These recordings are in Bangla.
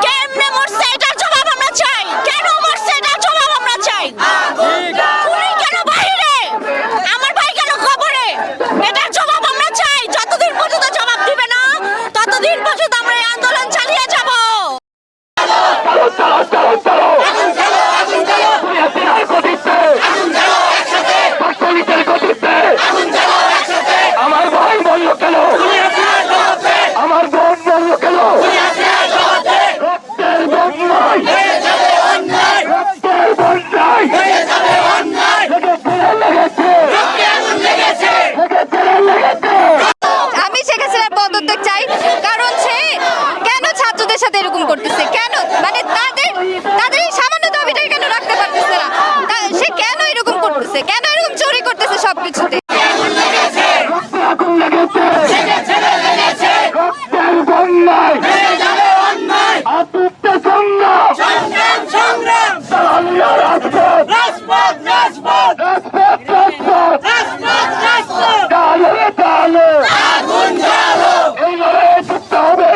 কেমনে মরছে? এটার জবাব আমরা চাই। কেন মরছে? জবাব আমরা চাই। কেন বাইরে? আমার ভাই কেন খবরে এটার জবাব আমরা চাই। যতদিন পর্যন্ত জবাব দিবে না, ততদিন পর্যন্ত আমরা আন্দোলন চালিয়ে যাব ভাই বলল কেন আমার বোন বলল কেন রক্তের বন্যায় রক্তের বন্যায় লেগেছে লেগেছে লেগেছে আমি শেখ হাসিনার পদত্যাগ চাই কারণ সে কেন ছাত্রদের সাথে এরকম করতেছে কেন মানে তাদের তাদের এই সামান্য দাবিটা কেন রাখতে পারতেছে না তা- সে কেন এরকম করতেছে কেন এরকম চুরি করতেছে সবকিছুতে আগুন লেগেছে রক্তের বন্যায় আতুত্তে সংগ্রাম চালিয়ে রাজপথ রাজপথ রাজপথ চালে চালে এই লড়াইয়ে জিততে হবে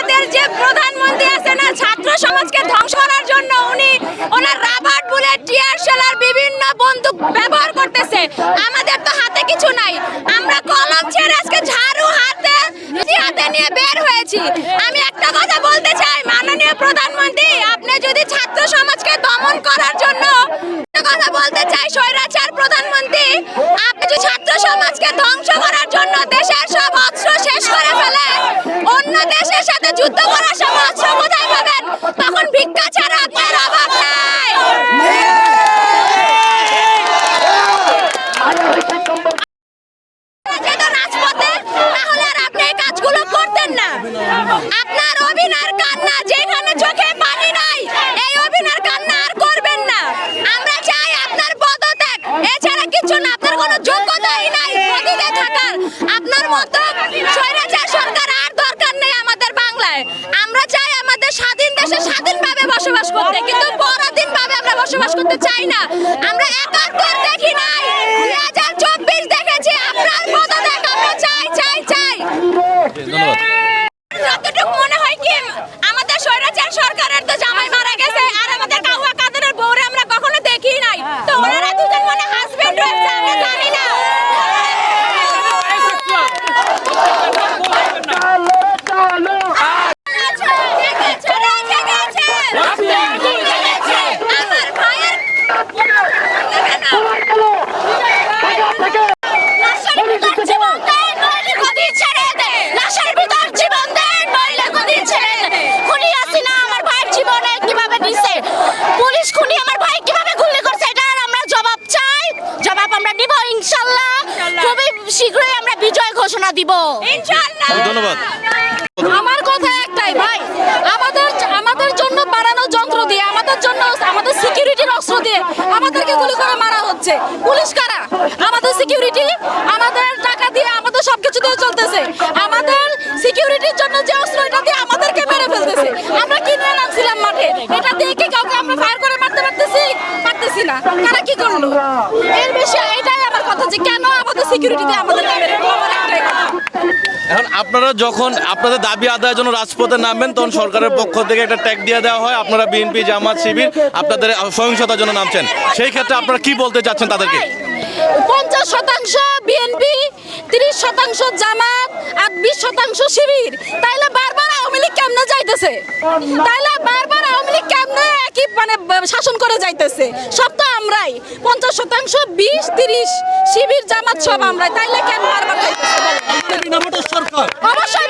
আমাদের যে প্রধানমন্ত্রী আছে না ছাত্র সমাজকে ধ্বংস করার জন্য উনি ওনার রাবার বুলেট, টিয়ার শেলার বিভিন্ন বন্দুক ব্যবহার করতেছে। আমাদের তো হাতে কিছু নাই। আমরা কলম ছেড়ে আজকে ঝাড়ু হাতে হাতে নিয়ে বের হয়েছি। আমি একটা কথা বলতে চাই, মাননীয় প্রধানমন্ত্রী, আপনি যদি ছাত্র সমাজকে দমন করার জন্য কথা বলতে চাই, স্বৈরাচার প্রধানমন্ত্রী, আপনি যদি ছাত্র সমাজকে ধ্বংস করার জন্য দেশের সব অস্ত্র শেষ করে ফেলে অন্য দেশের সাথে যুদ্ধ করার সময় অস্ত্র কোথায় পাবেন? gotcha! স্বাধীনভাবে বসবাস করতে কিন্তু পরাধীনভাবে আমরা বসবাস করতে চাই না। আমরা একাত্তর দেখি নাই দুই হাজার চব্বিশ দেখেছি আপনার পদত্যাগ আমরা চাই চাই চাই ধন্যবাদ যতটুকু মনে হয় কি আমাদের স্বৈরাচার সরকারের তো জামাই মারা গেছে আর আমাদের কাহুয়া কাদেরের বউরে আমরা কখনো দেখি নাই তো ওনারা দুজন মনে হাজবেন্ড রয়েছে আমরা জানি না জেগেছে, জেগেছে, জেগেছে। আমার ভাইয়ের লাশের ভিতর জীবন দেন, নইলে গদি ছেড়ে দে। লাশের ভিতর জীবন দেন, নইলে গদি ছেড়ে দে। খুনি হাসিনা আমার ভাইয়ের নিছে? পুলিশ খুনি আমার ভাই কীভাবে গুলি করছে এটার আমরা জবাব চাই। জবাব আমরা নিব ইনশাল্লাহ। খুবই শীঘ্রই আমরা বিজয় ঘোষণা দিব। ইনশাল্লাহ। ধন্যবাদ। আমার কথা একটাই ভাই। আমাদের আমাদের জন্য বানানো যন্ত্র দিয়ে আমাদের জন্য আমাদের সিকিউরিটির অস্ত্র দিয়ে আমাদেরকে গুলি করে মারা হচ্ছে। পুলিশ কারা? আমাদের সিকিউরিটি এটা দিয়ে কি কাউকে আমরা ফায়ার করে মারতে পারতেছি? পারতেছি না। তারা কি করল? এর বেশি এটাই আমার কথা যে কেন আমাদের আমার একটাই কথা। এখন আপনারা যখন আপনাদের দাবি আদায়ের জন্য রাজপথে নামবেন তখন সরকারের পক্ষ থেকে একটা ট্যাগ দিয়ে দেওয়া হয়। আপনারা বিএনপি জামাত শিবির আপনাদের সহিংসতার জন্য নামছেন। সেই ক্ষেত্রে আপনারা কি বলতে চাচ্ছেন তাদেরকে? শতাংশ বিএনপি তিরিশ শতাংশ জামাত আর বিশ শতাংশ শিবির। তাইলে বারবার আওয়ামী লীগ কেমনে যাইতেছে? তাইলে বারবার আওয়ামী লীগ কেমনে একই মানে শাসন করে যাইতেছে? সব তো আমরাই। পঞ্চাশ শতাংশ বিশ তিরিশ শিবির জামাত সব আমরাই। তাইলে কেন বারবার যাইতেছে অবশ্যই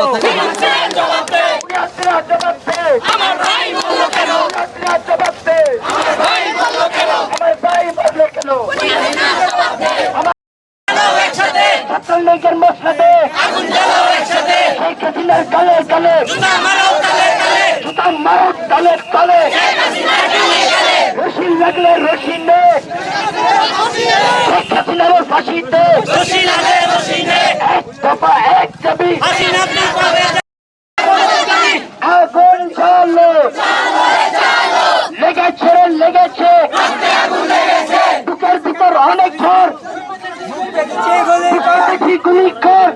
আমার ভাই বলল কেন? আমার ভাই বলল কেন? আমার ভাই বলল কেন? ছাত্রলীগের মশলাতে আগুন জ্বালাও একসাথে। শেখ হাসিনার কালে কালে। জুতা মারাও কালে কালে। জুতা মারো কালে। কালে শেখ হাসিনার কালে কালে রশি লাগলে রশি নে। শেখ হাসিনার ফাঁসি দে। রশি লাগলে রশি নে। এক দফা এক দাবি। হাসিনা অনেক ঘর। গুলি কর।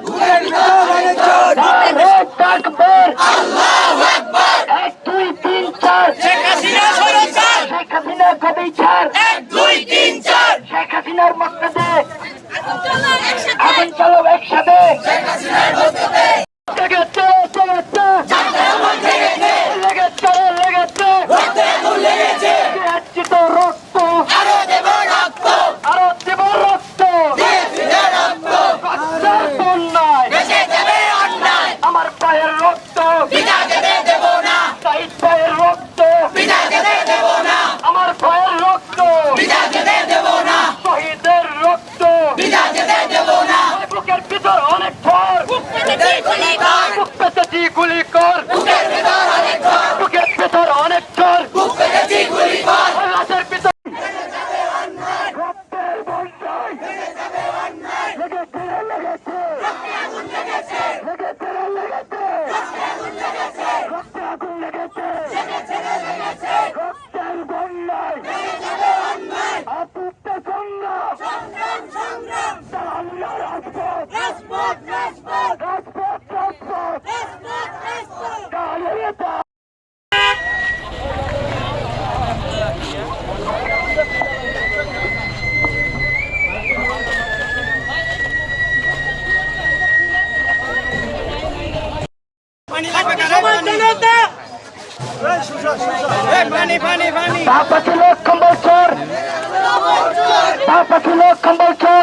বাপ আছে লোক কম্বল চোর। বাপ আছে লোক কম্বল চোর।